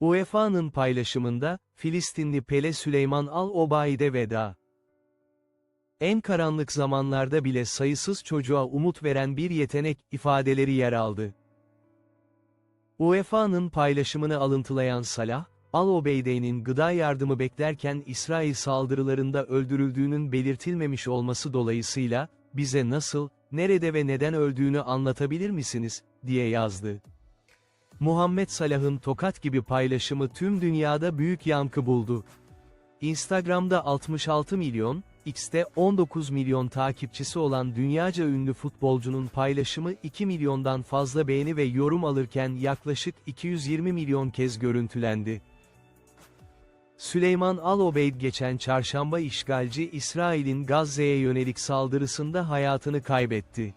UEFA'nın paylaşımında, Filistinli Pele Süleyman Al-Obaid'e veda. En karanlık zamanlarda bile sayısız çocuğa umut veren bir yetenek ifadeleri yer aldı. UEFA'nın paylaşımını alıntılayan Salah, Al-Obeide'nin gıda yardımı beklerken İsrail saldırılarında öldürüldüğünün belirtilmemiş olması dolayısıyla, bize nasıl, nerede ve neden öldüğünü anlatabilir misiniz, diye yazdı. Muhammed Salah'ın tokat gibi paylaşımı tüm dünyada büyük yankı buldu. Instagram'da 66 milyon, X'te 19 milyon takipçisi olan dünyaca ünlü futbolcunun paylaşımı 2 milyondan fazla beğeni ve yorum alırken yaklaşık 220 milyon kez görüntülendi. Süleyman Al-Obeid geçen çarşamba işgalci İsrail'in Gazze'ye yönelik saldırısında hayatını kaybetti.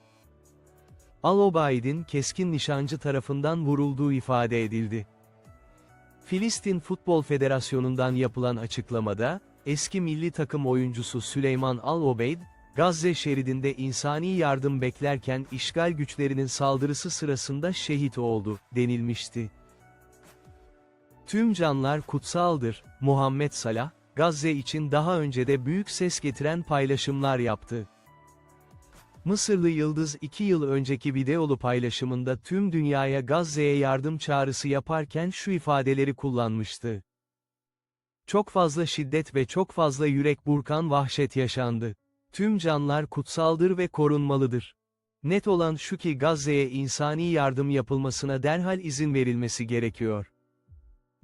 Al-Obaid'in keskin nişancı tarafından vurulduğu ifade edildi. Filistin Futbol Federasyonu'ndan yapılan açıklamada, eski milli takım oyuncusu Süleyman Al-Obeid, Gazze şeridinde insani yardım beklerken işgal güçlerinin saldırısı sırasında şehit oldu, denilmişti. Tüm canlar kutsaldır, Muhammed Salah, Gazze için daha önce de büyük ses getiren paylaşımlar yaptı. Mısırlı Yıldız 2 yıl önceki videolu paylaşımında tüm dünyaya Gazze'ye yardım çağrısı yaparken şu ifadeleri kullanmıştı. Çok fazla şiddet ve çok fazla yürek burkan vahşet yaşandı. Tüm canlar kutsaldır ve korunmalıdır. Net olan şu ki Gazze'ye insani yardım yapılmasına derhal izin verilmesi gerekiyor.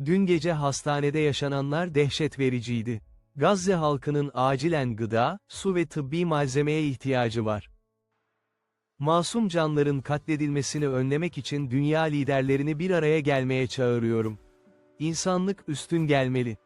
Dün gece hastanede yaşananlar dehşet vericiydi. Gazze halkının acilen gıda, su ve tıbbi malzemeye ihtiyacı var. Masum canların katledilmesini önlemek için dünya liderlerini bir araya gelmeye çağırıyorum. İnsanlık üstün gelmeli.